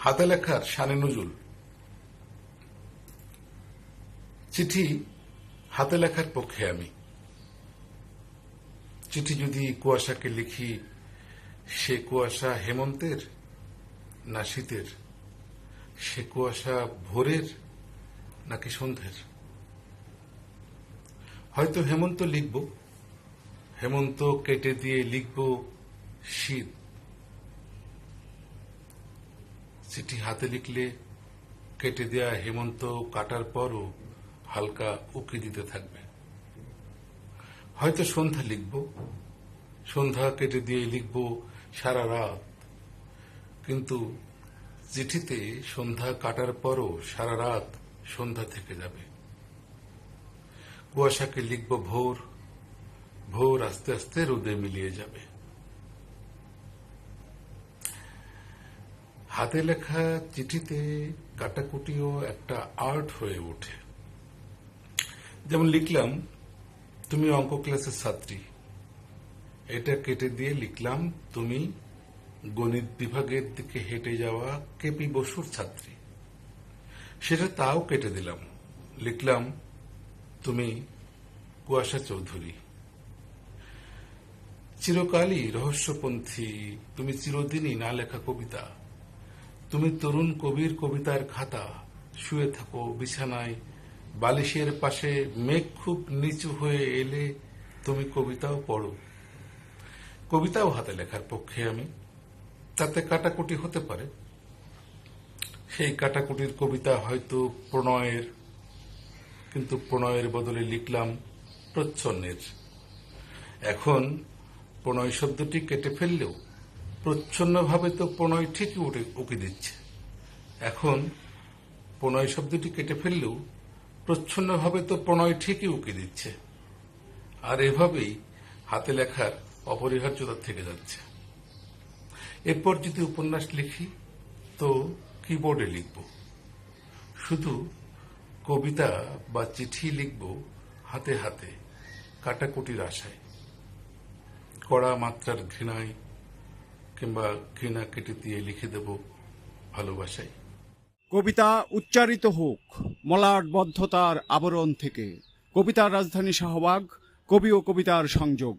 হাতে লেখার শানে নজুল চিঠি হাতে লেখার পক্ষে আমি। চিঠি যদি কুয়াশাকে লিখি, সে কুয়াশা হেমন্তের না শীতের? সে কুয়াশা ভোরের নাকি সন্ধ্যের? হয়তো হেমন্ত লিখব, হেমন্ত কেটে দিয়ে লিখব শীত। চিঠি হাতে লিখলে কেটে দেয়া হেমন্ত কাটার পরও হালকা উকি দিতে থাকবে। হয়তো সন্ধ্যা লিখব, সন্ধ্যা কেটে দিয়ে লিখব সারা রাত। কিন্তু চিঠিতে সন্ধ্যা কাটার পরও সারা রাত সন্ধ্যা থেকে যাবে। কুয়াশাকে লিখব ভোর ভোর আস্তে আস্তে রোদে মিলিয়ে যাবে। হাতে লেখা চিঠিতে কাটাকুটিও একটা আর্ট হয়ে ওঠে। যেমন লিখলাম, তুমি অঙ্ক ক্লাসের ছাত্রী। এটা কেটে দিয়ে লিখলাম, তুমি গণিত বিভাগের দিকে হেঁটে যাওয়া কেপি বসুর ছাত্রী। সেটা তাও কেটে দিলাম। লিখলাম, তুমি কুয়াশা চৌধুরী। চিরকালই রহস্যপন্থী, তুমি চিরদিনই না লেখা কবিতা। তুমি তরুণ কবির কবিতার খাতা, শুয়ে থাকো বিছানায়, বালিশের পাশে মেঘ খুব নিচু হয়ে এলে তুমি কবিতাও পড়ো। কবিতাও হাতে লেখার পক্ষে আমি। তাতে কাটাকুটি হতে পারে। সেই কাটাকুটির কবিতা হয়তো প্রণয়ের, কিন্তু প্রণয়ের বদলে লিখলাম প্রচ্ছন্নের। এখন প্রণয় শব্দটি কেটে ফেললেও প্রচ্ছন্নভাবে তো প্রণয় ঠিকই উঠে, উকি দিচ্ছে। এখন প্রণয় শব্দটি কেটে ফেললেও প্রচ্ছন্নভাবে তো প্রণয় ঠিকই উকি দিচ্ছে। আর এভাবেই হাতে লেখার অপরিহার্যতা থেকে যাচ্ছে। এরপর যদি উপন্যাস লিখি, তো কিবোর্ডে লিখব। শুধু কবিতা বা চিঠি লিখব হাতে হাতে, কাটাকুটির আশায়। কড়া মাত্রার ঘৃণায় কিংবা ঘৃণা কেটে দিয়ে লিখে দেব ভালোবাসাই কবিতা উচ্চারিত হোক মলাটবদ্ধতার আবরণ থেকে। কবিতার রাজধানী শাহবাগ, কবি ও কবিতার সংযোগ।